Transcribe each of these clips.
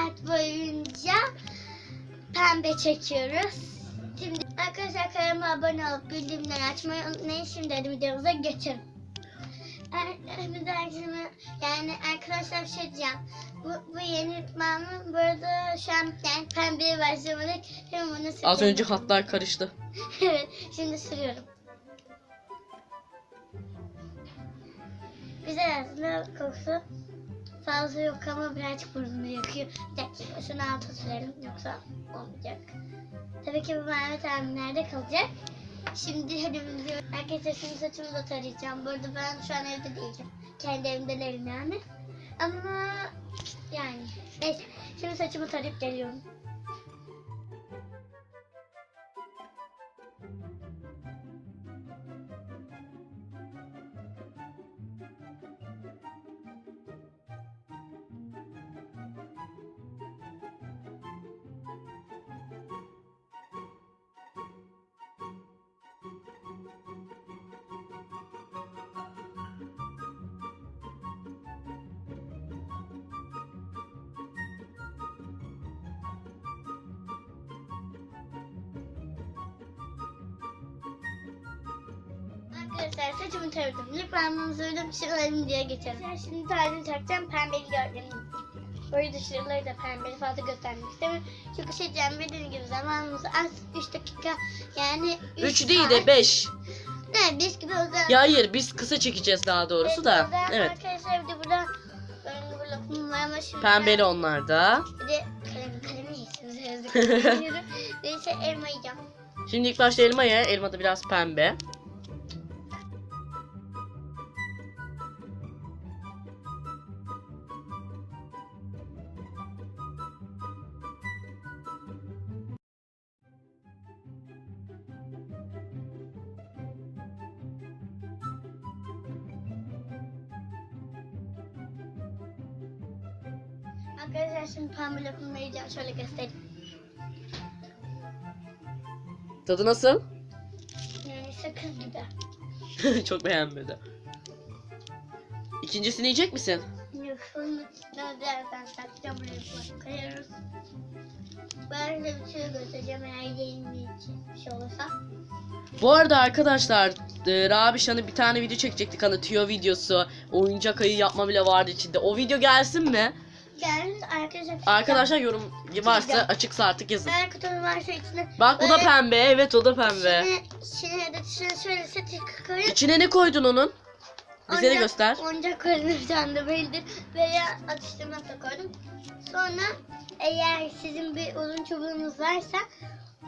saat boyunca pembe çekiyoruz. Şimdi arkadaşlar kanalıma abone olup bildirimleri açmayı unutmayın. Şimdi hadi videomuza geçelim. Arkadaşlar yani arkadaşlar bir şey diyeceğim. Bu, bu yeni mamam burada şu an yani pembeye başlamadık. Hem bunu Az sürüyorum. önce hatlar karıştı. evet şimdi sürüyorum. Güzel aslında kokusu fazla yok ama birazcık burnunu yakıyor. Bir şunu alta sürelim yoksa olmayacak. Tabii ki bu Mehmet abi nerede kalacak? Şimdi video. Arkadaşlar şimdi saçımı da tarayacağım. Bu arada ben şu an evde değilim. Kendi evimde değilim yani. Ama yani neyse. Şimdi saçımı tarayıp geliyorum. Arkadaşlar saçımı taradım. Lütfen bunu söyledim. Şimdi diye geçelim. Şimdi tacını takacağım. Pembeli gördüğünüz gibi. Böyle dışarıları da pembeli fazla göstermek istemiyorum. Çünkü şey diyeceğim dediğim gibi zamanımız az 3 dakika yani 3 değil de 5. Ne biz gibi o zaman. Ya hayır biz kısa çekeceğiz daha doğrusu da. Evet. Arkadaşlar bir de burada benim bu lafım var ama şimdi Pembeli onlar da. Bir de kalem, kalemi yiyeceksiniz. Neyse elma yiyeceğim. Şimdi ilk başta elma ye. Elma da biraz pembe. Arkadaşlar şimdi pembe lafımı yiyeceğim. Şöyle göstereyim. Tadı nasıl? Yani sakız gibi. Çok beğenmedi. İkincisini yiyecek misin? Yok onu ben birazdan saklayacağım buraya koyuyoruz. Ben de bir şey göstereceğim eğer yayın için bir şey olursa. Bu arada arkadaşlar e, Rabişan'ın bir tane video çekecektik hani tüyo videosu. Oyuncak ayı yapma bile vardı içinde. O video gelsin mi? Gelin arkadaşlar. Arkadaşlar yorum varsa açıksa artık yazın. Eğer kutunun varsa içine. Bak bu da böyle pembe. Evet o da pembe. İçine, içine şöyle setik koyup. İçine ne koydun onun? Bize de Oyuncak- göster. Bir tane de belirdir. Veya atıştırmak da koydum. Sonra eğer sizin bir uzun çubuğunuz varsa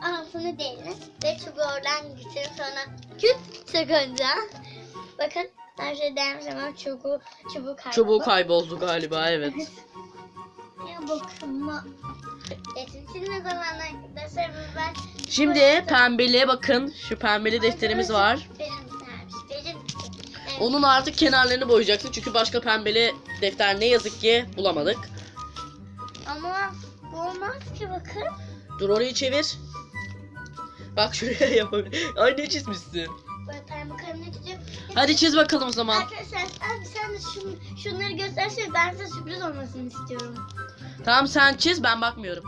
altını delin ve çubuğu oradan getirin sonra küt sıkınca. Bakın her şey değmiş ama çubuğu, çubuğu kayboldu. Çubuğu kayboldu galiba evet. Şimdi ne zaman arkadaşlar ben... Şimdi pembeli bakın şu pembeli defterimiz var. Onun artık kenarlarını boyayacaksın çünkü başka pembeli defter ne yazık ki bulamadık. Ama bu olmaz ki bakın. Dur orayı çevir. Bak şuraya yapabilir. Ay ne çizmişsin. Hadi çiz bakalım o zaman. Arkadaşlar abi sen de şun, şunları göstersene ben size sürpriz olmasını istiyorum. Tamam sen çiz ben bakmıyorum.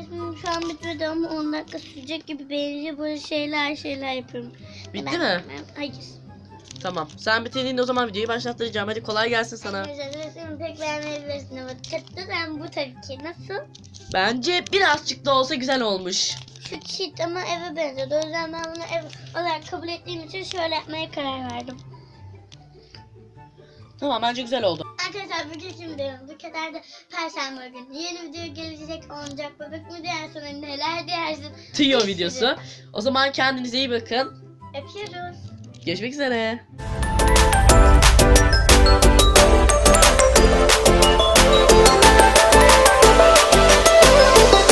Resmim şu an bitmedi ama 10 dakika sürecek gibi benziyor. Böyle şeyler şeyler yapıyorum. Bitti Ben- mi? ben- Hayır. Tamam. Sen bitirdiğinde o zaman videoyu başlattıracağım. Hadi kolay gelsin sana. Resmimi pek beğenmeyebilirsiniz ama ben bu tabii ki. Nasıl? Bence birazcık da olsa güzel olmuş. Şu çit ama eve benziyordu. O yüzden ben bunu ev olarak kabul ettiğim için şöyle yapmaya karar verdim. Tamam bence güzel oldu. Arkadaşlar bugün şimdi bu kadar da perşembe günü yeni video gelecek olacak. Bebek mi diğer sonra neler dersin. Tüyo sürü. videosu. O zaman kendinize iyi bakın. Öpüyoruz. Görüşmek üzere.